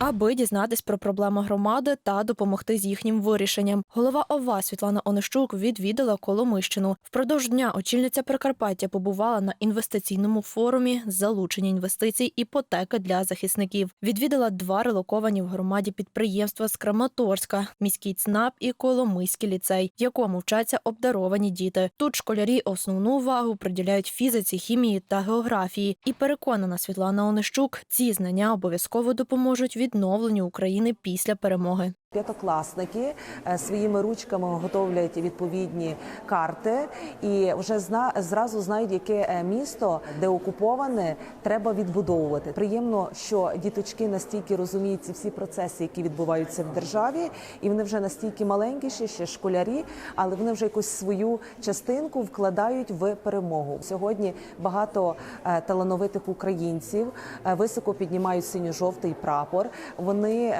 аби дізнатись про проблеми громади та допомогти з їхнім вирішенням. Голова ОВА Світлана Онищук відвідала Коломийщину. Впродовж дня очільниця Прикарпаття побувала на інвестиційному форумі залучення інвестицій іпотеки для захисників. Відвідала два релоковані в громаді підприємства з Краматорська, міський ЦНАП і Коломийський ліцей, в якому вчаться обдаровані діти. Тут школярі основну увагу приділяють фізиці, хімії та географії. І переконана Світлана Онищук, ці знання обов'язково допоможуть відновленню України після перемоги. П'ятокласники е, своїми ручками готовлять відповідні карти і вже зна зразу знають, яке е, місто, де окуповане, треба відбудовувати. Приємно, що діточки настільки розуміють ці всі процеси, які відбуваються в державі, і вони вже настільки маленькі, ще, школярі, але вони вже якусь свою частинку вкладають в перемогу. Сьогодні багато е, талановитих українців високо піднімають синьо-жовтий прапор. Вони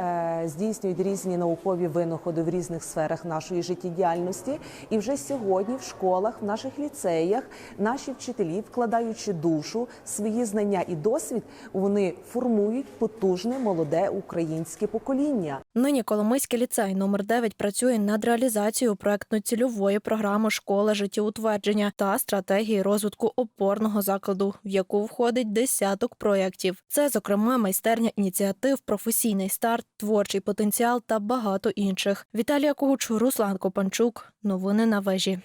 здійснюють різні наукові винаходи в різних сферах нашої життєдіяльності. І вже сьогодні в школах, в наших ліцеях, наші вчителі, вкладаючи душу, свої знання і досвід, вони формують потужне молоде українське покоління. Нині Коломийський ліцей номер 9 працює над реалізацією проектно-цільової програми школа життєутвердження та стратегії розвитку опорного закладу, в яку входить десяток проєктів. Це, зокрема, майстерня ініціатив, професійний старт, творчий потенціал та багато інших. Віталія Когуч, Руслан Копанчук. Новини на вежі.